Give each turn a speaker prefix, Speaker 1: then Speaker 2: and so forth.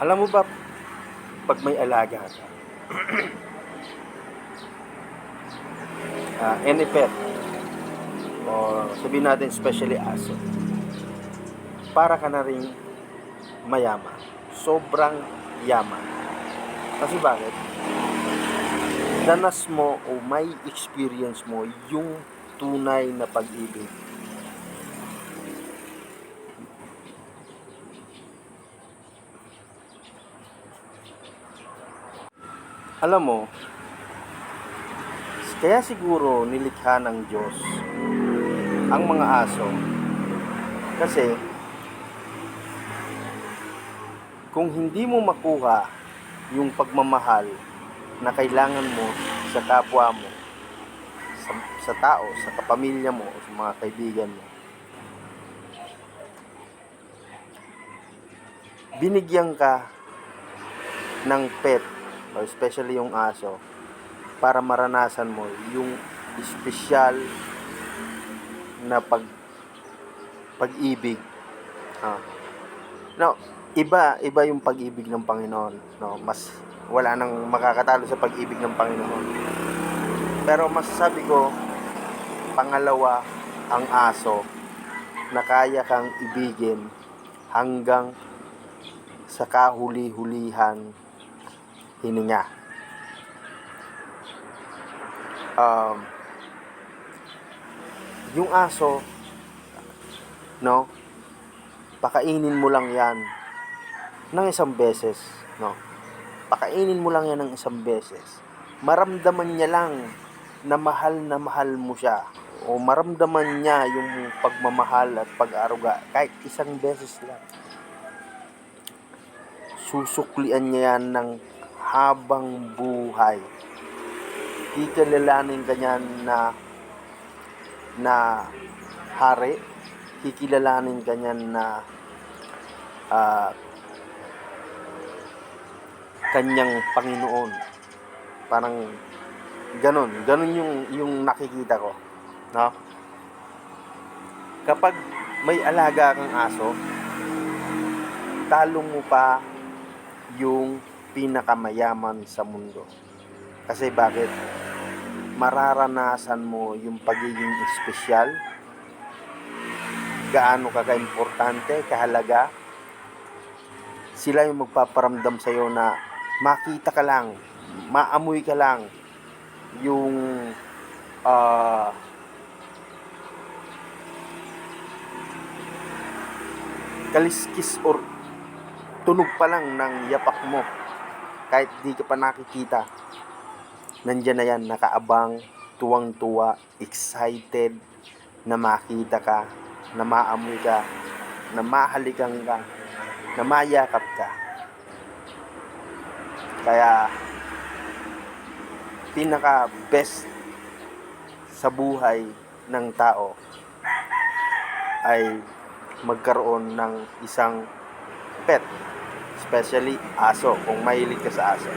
Speaker 1: Alam mo ba, pag may alaga ka, ah, any pet, o sabihin natin especially aso, para ka na rin mayaman. Sobrang yaman. Kasi bakit? Danas mo o may experience mo yung tunay na pag-ibig. Alam mo, kaya siguro nilikha ng Diyos ang mga aso. Kasi kung hindi mo makuha yung pagmamahal na kailangan mo sa kapwa mo, sa, sa tao, sa kapamilya mo, sa mga kaibigan mo, binigyan ka ng pet, o especially yung aso, para maranasan mo yung espesyal na pag pag-ibig. Ah. Now, iba iba yung pag-ibig ng Panginoon, no? Mas wala nang makakatalo sa pag-ibig ng Panginoon. Pero masasabi ko pangalawa ang aso na kaya kang ibigin hanggang sa kahuli-hulihan hininga. Um, yung aso, no, pakainin mo lang yan ng isang beses, no. Pakainin mo lang yan ng isang beses. Maramdaman niya lang na mahal na mahal mo siya o maramdaman niya yung pagmamahal at pag-aruga kahit isang beses lang susuklian niya yan ng habang buhay. Kikilalanin ka niyan na na hari, kikilalanin ka niyan na ah, kanyang Panginoon. Parang ganun, ganun yung yung nakikita ko, no? Kapag may alaga kang aso, talo mo pa yung pinakamayaman sa mundo. Kasi bakit? Mararanasan mo yung pagiging espesyal, gaano ka ka-importante, kahalaga. Sila yung magpaparamdam sa'yo na makita ka lang, maamoy ka lang yung ah kaliskis or tunog pa lang ng yapak mo kahit di ka pa nakikita nandyan na yan nakaabang tuwang-tuwa excited na makita ka na maamoy ka na mahalikan ka na mayakap ka. Kaya pinaka best sa buhay ng tao ay magkaroon ng isang pet especially aso kung mahilig ka sa aso